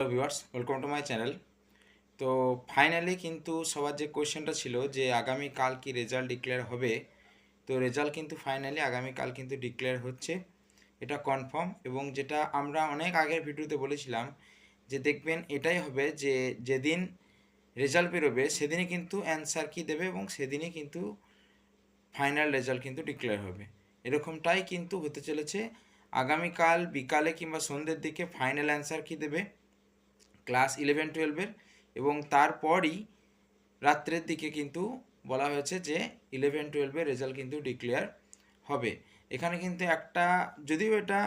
Hello viewers welcome to my channel তো finally কিন্তু সবার যে কোয়েশ্চেনটা ছিল যে আগামী কাল কি রেজাল্ট ডিক্লেয়ার হবে, তো রেজাল্ট কিন্তু ফাইনালি আগামীকাল কিন্তু ডিক্লেয়ার হচ্ছে। এটা কনফার্ম এবং যেটা আমরা অনেক আগের ভিডিওতে বলেছিলাম যে দেখবেন এটাই হবে যে যেদিন রেজাল্ট বেরোবে সেদিনই কিন্তু অ্যান্সার কি দেবে এবং সেদিনই কিন্তু ফাইনাল রেজাল্ট কিন্তু ডিক্লেয়ার হবে। এরকমটাই কিন্তু হতে চলেছে। আগামীকাল বিকালে কিংবা সন্ধ্যের দিকে ফাইনাল অ্যান্সার কি দেবে? ক্লাস ইলেভেন টুয়েলভের এবং তারপরই রাত্রের দিকে কিন্তু বলা হয়েছে যে ইলেভেন টুয়েলভের রেজাল্ট কিন্তু ডিক্লেয়ার হবে। এখানে কিন্তু একটা, যদিও এটা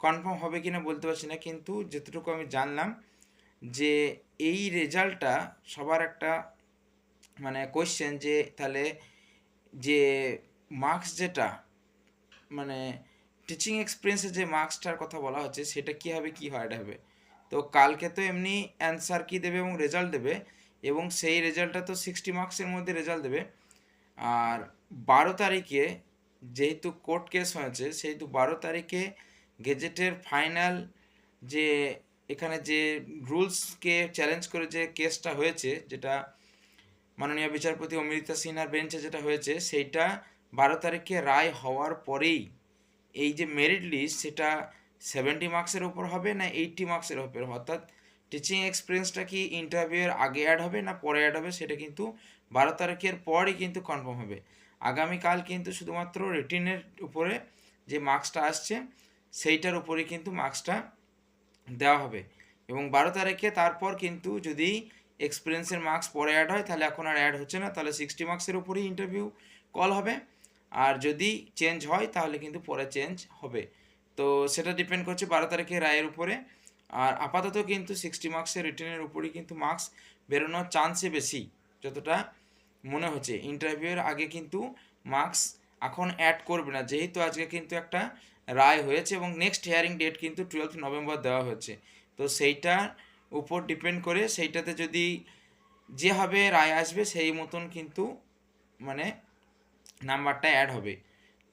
কনফার্ম হবে কিনা বলতে পারছি না, কিন্তু যতটুকু আমি জানলাম যে এই রেজাল্টটা সবার একটা মানে কোয়েশ্চেন যে তাহলে যে মার্কস যেটা মানে টিচিং এক্সপিরিয়েন্সে যে মার্কসটার কথা বলা হচ্ছে, সেটা কী হবে কী হয়, এটা হবে। তো কালকে তো এমনি অ্যান্সার কি দেবে এবং রেজাল্ট দেবে? এবং সেই রেজাল্টটা তো সিক্সটি মার্কসের মধ্যে রেজাল্ট দেবে। আর বারো তারিখে যেহেতু কোর্ট কেস হয়েছে, সেহেতু বারো তারিখে গেজেটের ফাইনাল যে এখানে যে রুলসকে চ্যালেঞ্জ করে যে কেসটা হয়েছে, যেটা মাননীয় বিচারপতি অমৃতা সিনহার বেঞ্চে যেটা হয়েছে, সেইটা বারো তারিখে রায় হওয়ার পরেই এই যে মেরিট লিস্ট সেটা সেভেন্টি মার্কসের উপর হবে না এইটটি মার্কসের উপর? অর্থাৎ টিচিং এক্সপিরিয়েন্সটা কি ইন্টারভিউয়ের আগে অ্যাড হবে না পরে অ্যাড হবে? সেটা কিন্তু বারো তারিখের পরই কিন্তু কনফার্ম হবে। আগামীকাল কিন্তু শুধুমাত্র রিটিনের উপরে যে মার্কসটা আসছে, সেইটার উপরে কিন্তু মার্কসটা দেওয়া হবে। এবং বারো তারিখে তারপর কিন্তু যদি এক্সপিরিয়েন্সের মার্কস পরে অ্যাড হয়, তাহলে এখন আর অ্যাড হচ্ছে না। তাহলে সিক্সটি মার্কসের উপরেই ইন্টারভিউ কল হবে। আর যদি চেঞ্জ হয়, তাহলে কিন্তু পরে চেঞ্জ হবে। তো সেটা ডিপেন্ড করছে বারো তারিখের রায়ের উপরে। আর আপাতত কিন্তু সিক্সটি মার্কসের রিটার্নের উপরেই কিন্তু মার্কস বেরোনোর চান্সে বেশি, যতটা মনে হচ্ছে। ইন্টারভিউয়ের আগে কিন্তু মার্কস এখন অ্যাড করবে না, যেহেতু আজকে কিন্তু একটা রায় হয়েছে এবং নেক্সট হিয়ারিং ডেট কিন্তু টুয়েলথ নভেম্বর দেওয়া হয়েছে। তো সেইটার উপর ডিপেন্ড করে সেইটাতে যদি যেভাবে রায় আসবে সেই মতন কিন্তু মানে নাম্বারটা অ্যাড হবে।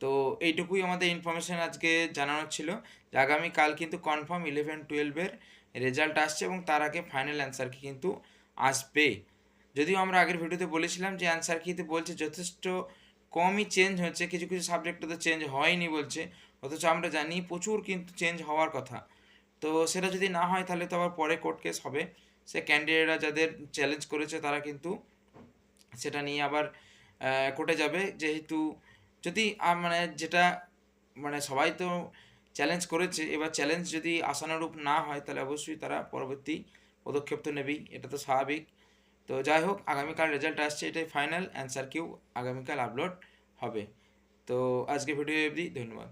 তো এইটুকুই আমাদের ইনফরমেশান আজকে জানানোর ছিল। যে আগামীকাল কিন্তু কনফার্ম ইলেভেন টুয়েলভের রেজাল্ট আসছে এবং তার আগে ফাইনাল অ্যান্সার কি কিন্তু আসবে। যদিও আমরা আগের ভিডিওতে বলেছিলাম যে অ্যান্সার কিতে বলছে, যথেষ্ট কমই চেঞ্জ হচ্ছে, কিছু কিছু সাবজেক্টে তো চেঞ্জ হয়নি বলছে, অথচ আমরা জানি প্রচুর কিন্তু চেঞ্জ হওয়ার কথা। তো সেটা যদি না হয় তাহলে তো আবার পরে কোর্ট কেস হবে। সে ক্যান্ডিডেটরা যাদের চ্যালেঞ্জ করেছে তারা কিন্তু সেটা নিয়ে আবার কোর্টে যাবে। যেহেতু যদি মানে যেটা মানে সবাই তো চ্যালেঞ্জ করেছে, এবার চ্যালেঞ্জ যদি আশানুরূপ না হয়, তাহলে অবশ্যই তারা পরবর্তী পদক্ষেপ তো নেবেই, এটা তো স্বাভাবিক। তো যাই হোক, আগামীকাল রেজাল্ট আসছে, এটাই ফাইনাল অ্যান্সার কিউ আগামীকাল আপলোড হবে। তো আজকে ভিডিও অবধি, ধন্যবাদ।